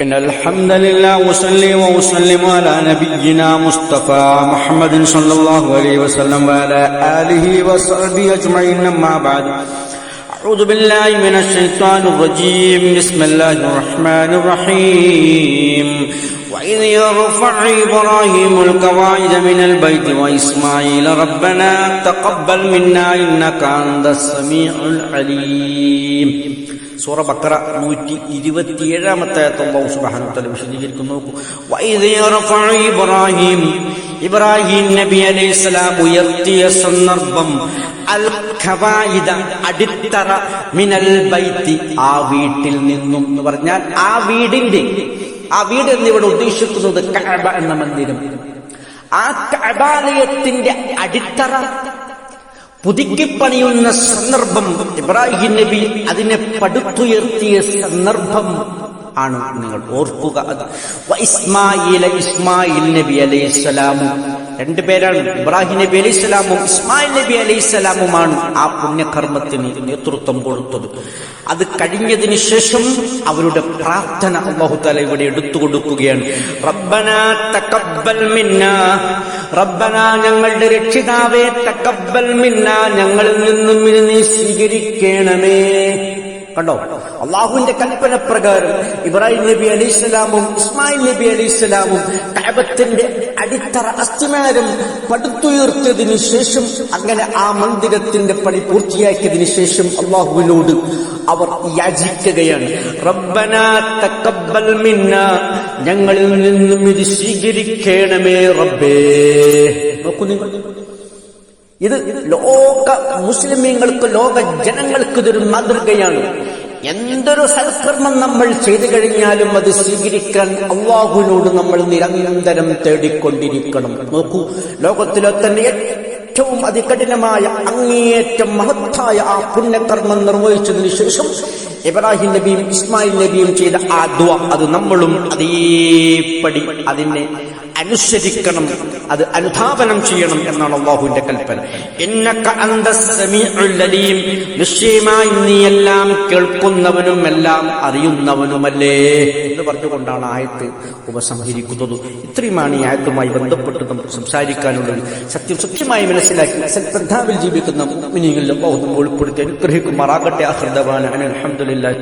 إن الحمد لله وصلي وأسلم على نبينا مصطفى محمد صلى الله عليه وسلم وعلى آله وصحبه أجمعين أما بعد. أعوذ بالله من الشيطان الرجيم. بسم الله الرحمن الرحيم. وإذ يرفع إبراهيم القواعد من البيت وإسماعيل ربنا تقبل منا إنك أنت السميع العليم. സൂറ ബക്കറ നൂറ്റി ഇരുപത്തിയേഴാമത്തെ അള്ളാഹു സുബ്ഹാനഹു വതആല വിശദീകരിക്കുന്നു ഇബ്രാഹിം ഇബ്രാഹിം നബി അലൈഹിസ്സലാം ഉയർത്തിയ സന്ദർഭം അൽ ഖവായിദ അടിത്തറ മിനൽ ബൈത്തി ആ വീട്ടിൽ നിന്നും എന്ന് പറഞ്ഞാൽ ആ വീടിന്റെ ആ വീട് എന്നിവിടെ ഉദ്ദേശിക്കുന്നത് കഅബ എന്ന മന്ദിരം. ആ കഅബാലയത്തിന്റെ അടിത്തറ പുതുക്കിപ്പണിയുന്ന സന്ദർഭം ഇബ്രാഹിം നബി അതിനെ പടുത്തുയർത്തിയ സന്ദർഭം ആണ് നിങ്ങൾ ഓർക്കുക ഇസ്മായില ഇസ്മായിൽ നബി അലൈഹി സ്വലാമും രണ്ടുപേരാണ് ഇബ്രാഹിം നബി അലൈഹി സ്വലാമും ഇസ്മായിൽ നബി അലൈഹി സ്വലാമുമാണ് ആ പുണ്യകർമ്മത്തിന് നേതൃത്വം കൊടുത്തത്. അത് കഴിഞ്ഞതിന് ശേഷം അവരുടെ പ്രാർത്ഥന അള്ളാഹു ഇവിടെ എടുത്തു കൊടുക്കുകയാണ്. റബ്ബന തക്കബ്ബൽ മിന്ന റബ്ബന ഞങ്ങളുടെ രക്ഷിതാവേ തക്കബ്ബൽ മിന്ന ഞങ്ങളിൽ നിന്നും ഇനി നീ സ്വീകരിക്കണമേ. കണ്ടോ? അള്ളാഹുവിന്റെ കൽപ്പന പ്രകാരം ഇബ്രാഹിം നബി അലി ഇസ്ലാമും ഇസ്മായിൽ നബി അലി ഇസ്ലാമും കഅബത്തിന്റെ അടിത്തറ അസ്ഥിമാരം പടുത്തുയർത്തിയതിന് ശേഷം അങ്ങനെ ആ മന്ദിരത്തിന്റെ പണി പൂർത്തിയാക്കിയതിന് ശേഷം അള്ളാഹുവിനോട് അവർ യാചിക്കുകയാണ്. റബ്ബന തക്കബ്ബൽ മിന്ന ഞങ്ങളിൽ നിന്നും ഇത് സ്വീകരിക്കണമേ റബ്ബേ. നോക്കൂ നിങ്ങൾ. ഇത് ലോക മുസ്ലിമീങ്ങൾക്ക് ലോക ജനങ്ങൾക്ക് ഇതൊരു മാതൃകയാണ്. എന്തൊരു സൽക്കർമ്മം നമ്മൾ ചെയ്തു കഴിഞ്ഞാലും അത് സ്വീകരിക്കാൻ അള്ളാഹുവിനോട് നമ്മൾ നിരന്തരം തേടിക്കൊണ്ടിരിക്കണം. നോക്കൂ ലോകത്തിലെ തന്നെ ഏറ്റവും അതികഠിനമായ അങ്ങേയറ്റം മഹത്തായ ആ പുണ്യകർമ്മം നിർവഹിച്ചതിനു ശേഷം ഇബ്രാഹിം നബിയും ഇസ്മായിൽ നബിയും ചെയ്ത ആ ദ അത് നമ്മളും അതേപടി അതിനെ അനുസരിക്കണം അത് അനുധാപനം ചെയ്യണം എന്നാണ് അള്ളാഹുവിന്റെ കൽപ്പന. നിശ്ചയമായി നീ എല്ലാം കേൾക്കുന്നവനും എല്ലാം അറിയുന്നവനുമല്ലേ എന്ന് പറഞ്ഞുകൊണ്ടാണ് ആയത്ത് ഉപസംഹരിക്കുന്നത്. ഇത്രയുമാണ് ഈ ആയത്തുമായി ബന്ധപ്പെട്ട് നമുക്ക് സംസാരിക്കാനുള്ളത്. സത്യം സത്യമായി മനസ്സിലാക്കി സൽപ്രധാവിൽ ജീവിക്കുന്ന മിനിങ്ങളിൽ അള്ളാഹു നമ്മൾ ഉൾപ്പെടുത്തി അനുഗ്രഹിക്കുമാറാകട്ടെ. അഹൃദവാൻ അലഹമുല്ല بالله